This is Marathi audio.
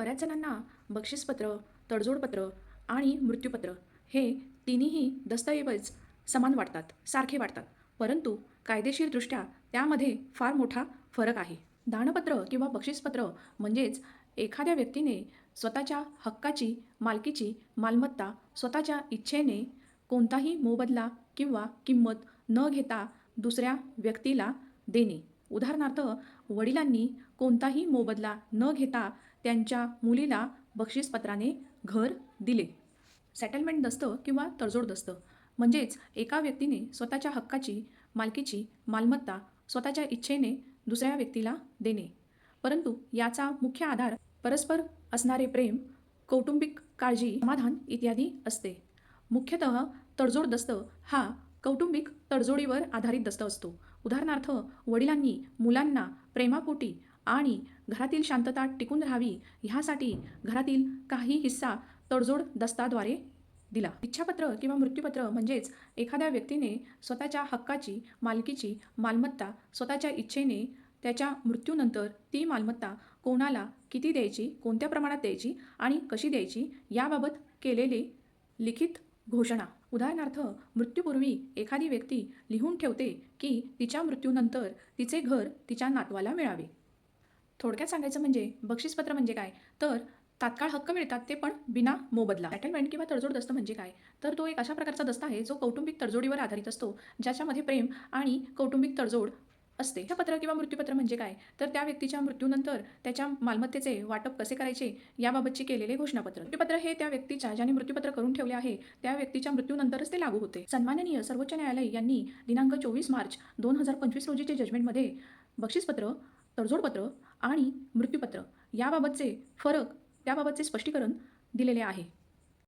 बऱ्याच जणांना बक्षीसपत्र तडजोडपत्र आणि मृत्यूपत्र हे तिन्हीही दस्तऐवज समान वाटतात सारखे वाटतात. परंतु कायदेशीरदृष्ट्या त्यामध्ये फार मोठा फरक आहे. दानपत्र किंवा बक्षीसपत्र म्हणजेच एखाद्या व्यक्तीने स्वतःच्या हक्काची मालकीची मालमत्ता स्वतःच्या इच्छेने कोणताही मोबदला किंवा किंमत न घेता दुसऱ्या व्यक्तीला देणे. उदाहरणार्थ वडिलांनी कोणताही मोबदला न घेता त्यांच्या मुलीला बक्षीसपत्राने घर दिले. सेटलमेंट दस्त किंवा तडजोड दस्त. म्हणजेच एका व्यक्तीने स्वतःच्या हक्काची मालकीची मालमत्ता स्वतःच्या इच्छेने दुसऱ्या व्यक्तीला देणे. परंतु याचा मुख्य आधार परस्पर असणारे प्रेम कौटुंबिक काळजी समाधान इत्यादी असते. मुख्यतः तडजोड दस्त हा कौटुंबिक तडजोडीवर आधारित दस्त असतो. उदाहरणार्थ वडिलांनी मुलांना प्रेमापोटी आणि घरातील शांतता टिकून राहावी ह्यासाठी घरातील काही हिस्सा तडजोड दस्ताद्वारे दिला. इच्छापत्र किंवा मृत्यूपत्र म्हणजेच एखाद्या व्यक्तीने स्वतःच्या हक्काची मालकीची मालमत्ता स्वतःच्या इच्छेने त्याच्या मृत्यूनंतर ती मालमत्ता कोणाला किती द्यायची कोणत्या प्रमाणात द्यायची आणि कशी द्यायची याबाबत केलेले लिखित घोषणा. उदाहरणार्थ मृत्यूपूर्वी एखादी व्यक्ती लिहून ठेवते की तिच्या मृत्यूनंतर तिचे घर तिच्या नातवाला मिळावे. थोडक्यात सांगायचं म्हणजे बक्षीसपत्र म्हणजे काय? तर तात्काळ हक्क मिळतात ते पण बिना मोबदला. सेटलमेंट किंवा तडजोड दस्त म्हणजे काय? तर तो एक अशा प्रकारचा दस्त आहे जो कौटुंबिक तडजोडीवर आधारित असतो ज्याच्यामध्ये प्रेम आणि कौटुंबिक तडजोड असते. पत्र किंवा मृत्यूपत्र म्हणजे काय? तर त्या व्यक्तीच्या मृत्यूनंतर त्याच्या मालमत्तेचे वाटप कसे करायचे याबाबतचे केलेले घोषणापत्र. मृत्यूपत्र हे त्या व्यक्तीच्या ज्याने मृत्यूपत्र करून ठेवले आहे त्या व्यक्तीच्या मृत्यूनंतरच ते लागू होते. सन्माननीय सर्वोच्च न्यायालय यांनी दिनांक चोवीस मार्च दोन हजार पंचवीस रोजीचे जजमेंटमध्ये बक्षीसपत्र तडजोडपत्र आणि मृत्यूपत्र याबाबतचे फरक त्याबाबतचे स्पष्टीकरण दिलेले आहे.